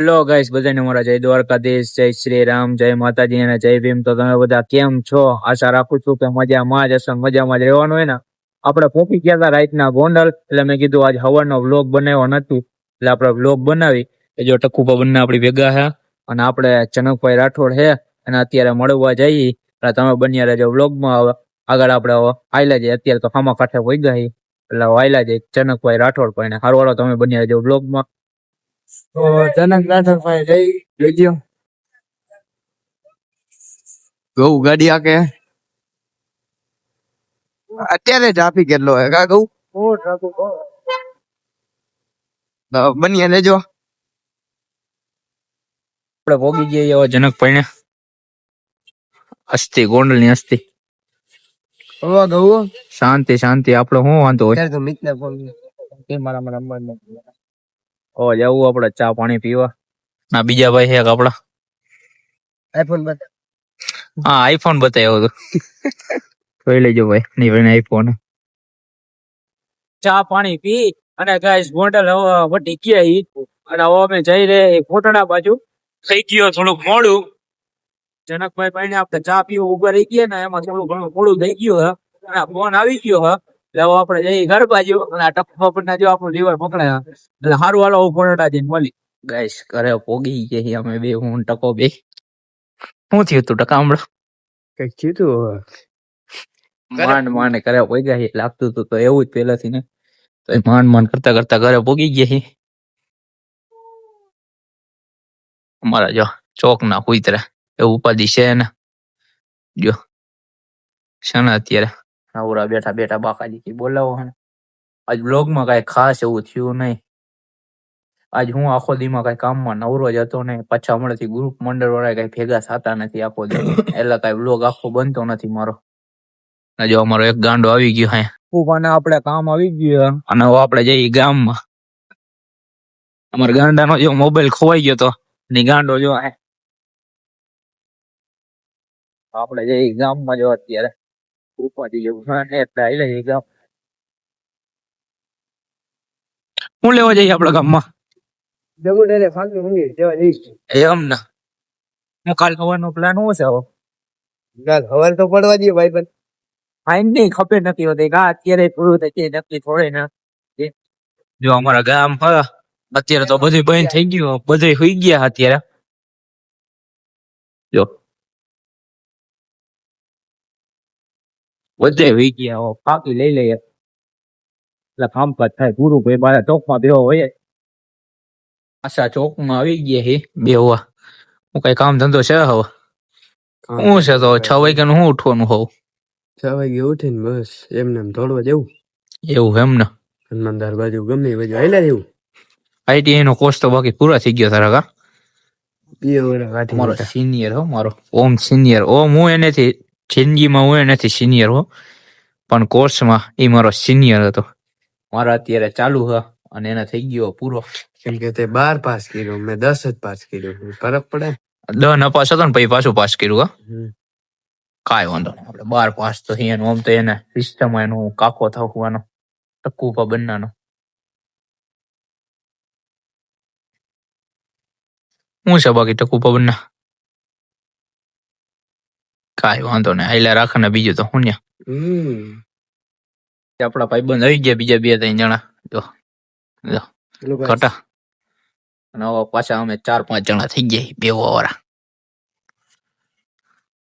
Hello guys બધાને મારા જય દ્વારકાધીશ, જય શ્રી રામ, જય માતાજી અને જય ભીમ. તો તમે બધા કેમ છો? આશા રાખું છું કે મજામાં જ હશો મજામાં જ રહેવાનું હોય ને? આપણે પોકી ગયા હતા રાઈટના ગોંડલ, એટલે મેં કીધું આજ હવારનો વ્લોગ બનાવ્યો નથી. એટલે આપણે વ્લોગ બનાવી. એ જો ટકુપા બંને આપણી ભેગા છે અને આપણે જનકભાઈ રાઠોડ છે અને અત્યારે મળવા જઈએ એટલે તમે બન્યા રહેજો વ્લોગમાં હવે આગળ આપણે આયલા જઈએ. અત્યારે તો ખામા કાંઠે વહી ગયા. એટલે આયલા જઈએ. જનકભાઈ રાઠોડ પણ હારું વાળો તમે બન્યા રહેજો વ્લોગમાં તો જનક રાઠોડ ભાઈ જઈ જોજો ગૌ ગાડી આકે અત્યારે ટ્રાફિક કેટલો હે કા ગૌ તો બનીએ લેજો આપણે ભોગી જઈએ એવા જનકભાઈ ને અસ્થિ ગોંડલની અસ્થિ હવે ગૌ શાંતિ શાંતિ આપડે શું વાંધો હોય અત્યારે તો મિતને ફોન મારા મારા નંબર નથી ઓ જવું આપણે ચા પાણી પીવા. ના બીજા ભાઈ છે આપડા. આઈફોન બતા હા આઈફોન બતાવ્યો હતો. જોઈ લેજો ભાઈ નહીં ભાઈ આઈફોન. ચા પાણી પી અને ગાઈસ ગોંડલ હવે વટી ગયા ઈ. અને હવે અમે જઈ રહ્યા કોટડા બાજુ. થઈ ગયો થોડુંક મોડું. જનકભાઈ ભાઈ ને આપણે ચા પીવું ઊભા રહી ગયા ને એમાં થોડું ઘણું મોડું થઈ ગયું હા. ફોન આવી ગયો હે. એટલે આપણે જઈએ ઘર બાજુ અને આ ટપ્પા પર ના જો આપણું લીવર પકડાયા એટલે સારું હાલો હું કોટડા જઈને મળી. ગાઈસ ઘરે પોગી ગયા અમે બે હું ટકો બે. શું થયું તું ટકા હમણાં? કંઈક તું માંડ માંડ કરે પોઈ ગયા છીએ. લાગતું હતું તો એવું જ પેલાથી ને. તો એ માંડ માંડ કરતા કરતા ઘરે પોગી ગયા છે અમારા જો ચોક ના કુતરા એવું ઉપાધિ છે ને. જો છે ને અત્યારે? નવરા બેઠા બેઠા બાકાજી થી બોલાવો હે. આજ બ્લોગમાં કઈ ખાસ એવું થયું નહીં. આજ હું આખો દીમાં કઈ કામમાં નવરો જ હતો ને પાછા હમણાંથી ગ્રુપ મંડળ વાળા કઈ ભેગા થતા નથી આખો દી એટલે કઈ બ્લોગ આખો બનતો નથી મારો. જો અમારો એક ગાંડો આવી ગયો હે. ઉપાને આપણે કામ આવી ગયું અને આપણે જઈએ ગામમાં. અમારા ગાંડાનો જો મોબાઈલ ખોવાઈ ગયો તો ની ગાંડો જો હે. આપણે જઈએ ગામમાં જો અત્યારે. ઉપાથી જેવું છે ને આઈ લઈએ ગામ હું લેવા જઈએ આપણા ગામમાં જમું ડેરે ફાંકી ઊંઘી જેવા જઈશ એમ ને ને કાલ ખવાનો પ્લાન શું છે હવે ગાલ ખબર તો પડવા દઈએ ભાઈ પણ ફાઇન નહીં ખબર નથી હોતી ગા અત્યારે પૂરું થઈ જાય નક્કી થોડે ને જો અમારા ગામ હા અત્યારે તો બધું બંધ થઈ ગયું બધે સુઈ ગયા અત્યારે જો બધે સુઈ ગયા ફાંકી લઈ લઈએ. એટલે કામકાજ થાય પૂરું ભાઈ મારા ચોકમાં બેહો હોય. આશા ચોકમાં આવી ગયા હે. બેહવા. હું કઈ કામ ધંધો છે હવે? હું છે તો છ વાગ્યાનું હું ઉઠવાનું હોવ છ વાગે ઉઠીને બસ એમને એમ દોડવા જવું. એવું એમ ને હનુમાનદાર બાજુ ગમે એ બાજુ હાલ્યા જવું. આઈટીઆઈ નો કોર્સ તો બાકી પૂરા થઈ ગયો તારા કા? મારો સિનિયર હો મારો. ઓમ સિનિયર ઓમ હું એનેથી જિંદગીમાં હું એનાથી સિનિયર હો પણ કોર્સમાં એ મારો સિનિયર હતો. મારો અત્યારે ચાલુ હ અને એને થઈ ગયો પૂરો. કેમ કે તે બાર પાસ કર્યો મેં દસ જ પાસ કર્યો ફરક પડે? દસ ન પાસ હતો ને પછી પાછું પાસ કર્યું હા. કાઈ વાંધો નહીં આપણે બાર પાસ તો થઈ એનું આમ તો એને સિસ્ટમ એનું કાકો થવાનો ટક્કુ પા બંનાનો હું છે બાકી ટકુ પા બંના કાંઈ વાંધો નહીં. આયલા રાખે ને બીજું તો હું ન્યા? આપણા ભાઈબંધ આવી ગયા બીજા બે ત્રણ જણા. જો જો કટા અને પાછા અમે ચાર પાંચ જણા થઈ ગયા બે વાળા.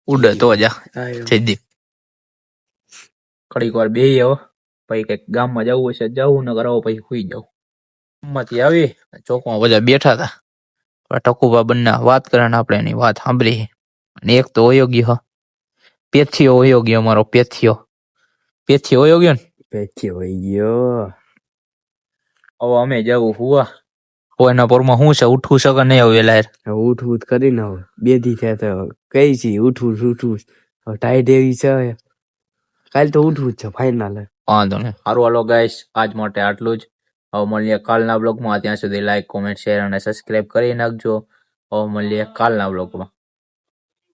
ઉડે તો જા જયદીપ ઘડીક વાર બે આવો પછી કંઈક ગામમાં જવું હશે જવું ને કરાવો પછી સુઈ જવું ગામમાંથી આવી ચોકમાં બધા બેઠા હતા. ટકુભા બંને વાત કરે ને આપણે એની વાત સાંભળી. અને એક તો અયોગ્ય હ. પેથિયો ગયો અમારો પેથીઓ. હોયો ગયો ને? પેથીઓ હોય ગયો. હવે અમે જવું હુવા. હવે એના પરમાં શું છે ઉઠવું છે કે નહીં હવે વેલા ઉઠવું ઉઠ કરી કરીને હવે. બે દી થયા તો કઈ છે ઉઠવું ઉઠવું. હવે ટાઈટ એવી છે કાલ તો ઉઠવું જ છે ફાઇનલ વાંધો નહીં. સારું હાલો ગાઈસ આજ માટે આટલું જ. હવે મળીએ કાલના બ્લોગમાં ત્યાં સુધી લાઈક કોમેન્ટ શેર અને સબસ્ક્રાઇબ કરી નાખજો. હવે મળીએ કાલના બ્લોગમાં